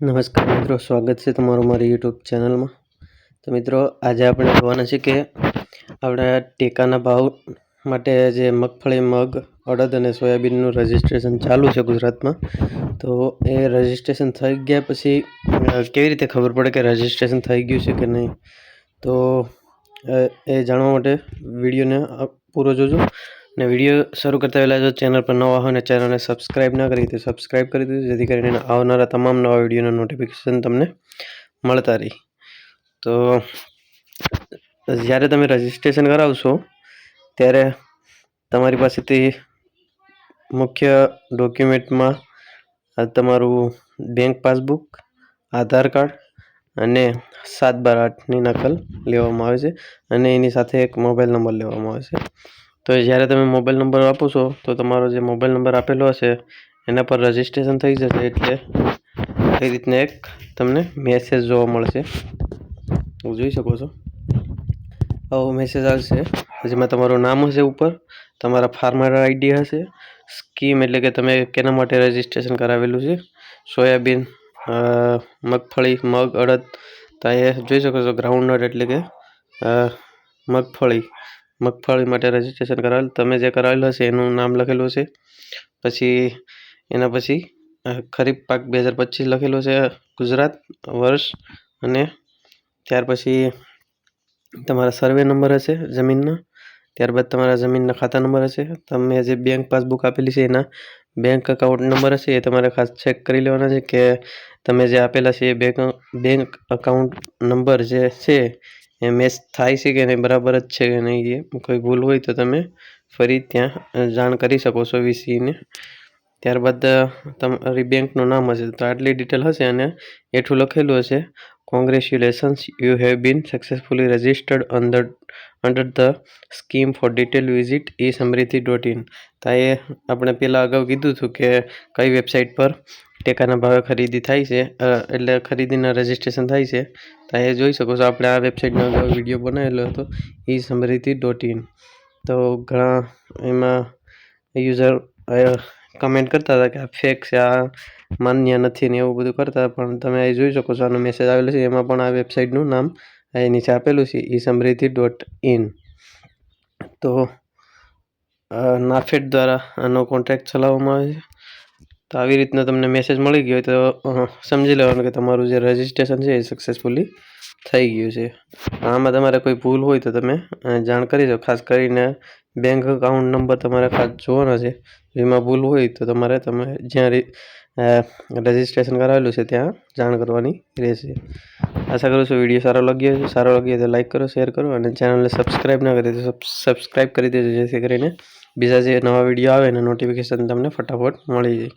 નમસ્કાર મિત્રો, સ્વાગત છે તમારું મારી યુટ્યુબ ચેનલમાં. તો મિત્રો, આજે આપણે જોવાના છે કે આપણે ટેકાના ભાવ માટે જે મગફળી, મગ, અડદ અને સોયાબીનનું રજિસ્ટ્રેશન ચાલુ છે ગુજરાતમાં. તો એ રજિસ્ટ્રેશન થઈ ગયા પછી કેવી રીતે ખબર પડે કે રજિસ્ટ્રેશન થઈ ગયું છે કે નહીં? તો એ જાણવા માટે વિડીયોને પૂરો જોજો. અને વીડિયો શરૂ કરતા પહેલાં જો ચેનલ પર નવા હોય અને ચેનલને સબસ્ક્રાઈબ ના કરી તો સબસ્ક્રાઈબ કરી દીધું, જેથી કરીને આવનારા તમામ નવા વિડીયોના નોટિફિકેશન તમને મળતા રહી. તો, જ્યારે તમે રજિસ્ટ્રેશન કરાવશો, ત્યારે તમારી પાસેથી મુખ્ય ડોક્યુમેન્ટમાં તમારું બેંક પાસબુક આધાર કાર્ડ અને સાત બાર આઠની નકલ લેવામાં આવે છે અને એની સાથે એક મોબાઈલ નંબર લેવામાં આવે છે. તો જ્યારે તમે મોબાઈલ નંબર આપો છો, તો તમારો જે મોબાઈલ નંબર આપેલો હશે, એના પર રજિસ્ટ્રેશન થઈ જશે એટલે એ રીતના એક તમને મેસેજ જોવા મળશે. હું જોઈ શકો છો. આવો મેસેજ આવશે. જેમાં તમારું નામ હશે ઉપર, તમારા ફાર્મર આઈડી હશે સ્કીમ એટલે કે તમે કેના માટે રજિસ્ટ્રેશન કરાવેલું છે, સોયાબીન મગફળી, મગ, અડદ, તો અહીંયા જોઈ શકો છો ગ્રાઉન્ડનટ એટલે કે મગફળી. મગફળી માટે રજિસ્ટ્રેશન કરાવેલ. તમે જે કરાવેલું હશે એનું નામ લખેલું હશે. પછી એના પછી ખરીફ પાક બે હજાર પચીસ લખેલું છે ગુજરાત વર્ષ. અને ત્યાર પછી તમારા સર્વે નંબર હશે જમીનનો. ત્યારબાદ તમારા જમીનના ખાતા નંબર હશે. તમે જે બેંક પાસબુક આપેલી છે એના બેંક અકાઉન્ટ નંબર હશે એ તમારે ખાસ ચેક કરી લેવાના છે કે તમે જે આપેલા છે એ બેંક બેંક અકાઉન્ટ નંબર જે છે એ મેચ થાય છે કે નહીં, બરાબર જ છે કે નહીં એ? કોઈ ભૂલ હોય તો તમે ફરી ત્યાં જાણ કરી શકો છો વીસીને. ત્યારબાદ તમારી બેંકનું નામ હશે, તો આટલી ડિટેલ હશે અને એઠું લખેલું હશે congratulations you have been successfully registered under under the scheme for detail visit e Samriddhi dot in તો એ આપણે પહેલાં અગાઉ કીધું હતું કે કઈ વેબસાઇટ પર ટેકાના ભાવે ખરીદી થાય છે એટલે ખરીદીના રજિસ્ટ્રેશન થાય છે. તો એ જોઈ શકો છો, આપણે આ વેબસાઇટનો વીડિયો બનાવેલો હતો ઈ સમૃદ્ધિ ડોટ ઇન તો ઘણા એમાં યુઝર કમેન્ટ કરતા હતા કે આ ફેક છે, આ માન્ય નથી ને એવું બધું કરતા પણ તમે અહીં જોઈ શકો છો, આનો મેસેજ આવેલો છે, એમાં પણ આ વેબસાઇટનું નામ અહીં નીચે આપેલું છે, ઈ સમૃદ્ધિ ડોટ ઇન તો નાફેડ દ્વારા આનો કોન્ટ્રાક્ટ ચલાવવામાં આવે છે. તો આવી રીતના તમને મેસેજ મળી ગયો તો સમજી લેવાનું કે તમારું જે રજિસ્ટ્રેશન છે એ સક્સેસફુલી થઈ ગયું છે. આમાં તમારે કોઈ ભૂલ હોય તો તમે જાણ કરી દો. ખાસ કરીને બેંક અકાઉન્ટ નંબર તમારે ખાસ જોવાનો છે. એમાં ભૂલ હોય તો તમારે તમે જ્યાં રજિસ્ટ્રેશન કરાવેલું છે ત્યાં જાણ કરવાની રહેશે. આશા કરું છું વીડિયો સારો લાગ્યો છે સારો લાગ્યો તો લાઈક કરો શેર કરો અને ચેનલને સબસ્ક્રાઈબ ના કરી તો સબસ્ક્રાઈબ કરી દેજો જેથી કરીને બીજા જે નવા વીડિયો આવે એના નોટિફિકેશન તમને ફટાફટ મળી જાય.